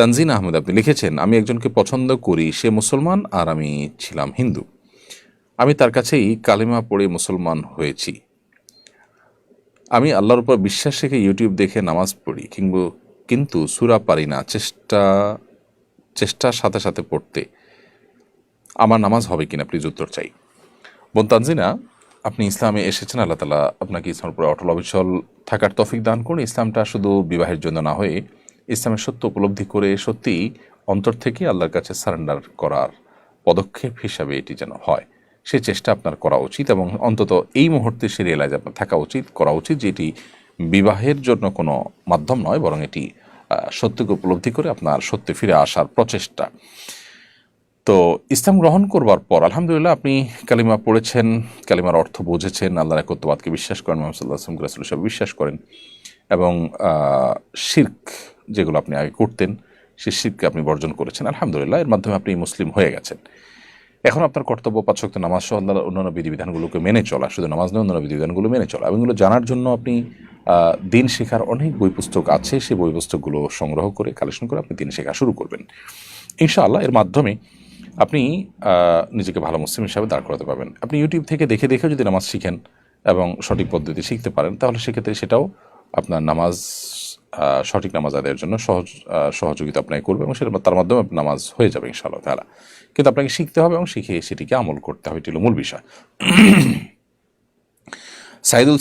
তানজিন আহমেদ, আপনি লিখেছেন, আমি একজনকে পছন্দ করি, সে মুসলমান আর আমি ছিলাম হিন্দু। আমি তার কাছেই কালিমা পড়ে মুসলমান হয়েছি। আমি আল্লাহর উপর বিশ্বাস রেখে ইউটিউব দেখে নামাজ পড়ি, কিংবা, কিন্তু সুরা পারি না, চেষ্টা, চেষ্টার সাথে সাথে পড়তে। আমার নামাজ হবে কিনা প্লিজ উত্তর চাই। বোন তানজিনা, আপনি ইসলামে এসেছেন, আল্লাহ তালা আপনাকে ইসলামের উপরে অটল অবিচল থাকার তফিক দান করুন। ইসলামটা শুধু বিবাহের জন্য না হয়ে ইসলামের সত্য উপলব্ধি করে সত্যি অন্তর থেকে আল্লাহর কাছে সারেন্ডার করার পদক্ষেপ হিসাবে এটি যেন হয় সে চেষ্টা আপনার করা উচিত এবং অন্তত এই মুহূর্তে সে রিয়েলাইজ আপনার থাকা উচিত করা উচিত যে এটি বিবাহের জন্য কোনো মাধ্যম নয় বরং এটি সত্যকে উপলব্ধি করে আপনার সত্যে ফিরে আসার প্রচেষ্টা তো ইসলাম গ্রহণ করবার পর আলহামদুলিল্লাহ আপনি কালিমা পড়েছেন কালিমার অর্থ বুঝেছেন আল্লাহর একত্ববাদকে বিশ্বাস করেন মোহাম্মদ সাল্লাহ আসলামকে রাসুল সব বিশ্বাস করেন এবং শির্ক যেগুলো আপনি আগে করতেন, সে শির্ককে আপনি বর্জন করেছেন। আলহামদুলিল্লাহ, এর মাধ্যমে আপনি মুসলিম হয়ে গেছেন। এখন আপনার কর্তব্য পাঁচশক্ত নামাজ সহ আল্লাহর অন্যান্য বিধিবিধানগুলোকে মেনে চলা, শুধু নামাজ নয়, অন্যান্য বিধিবিধানগুলো মেনে চলা। এবং এগুলো জানার জন্য আপনি দিন শেখার অনেক বই পুস্তক আছে। সেই বই পুস্তকগুলো সংগ্রহ করে কালেকশন করে আপনি দিন শেখা শুরু করবেন। ইনশাআল্লাহ, এর মাধ্যমে আপনি নিজেকে ভালো মুসলিম হিসাবে দাঁড় করাতে পারবেন। আপনি ইউটিউব থেকে দেখে দেখে যদি নামাজ শিখেন এবং সঠিক পদ্ধতি শিখতে পারেন, তাহলে সেক্ষেত্রে সেটাও আপনার নামাজ সঠিক নামাজ আদায়ের জন্য সহজ সহযোগিতা আপনাকে করবে এবং সেটা তার মাধ্যমে নামাজ হয়ে যাবে ইনশাআল্লাহ তাহলে কিন্তু আপনাকে শিখতে হবে এবং শিখে সেটিকে আমল করতে হবে, এটি হল মূল বিষয়। সাইদুল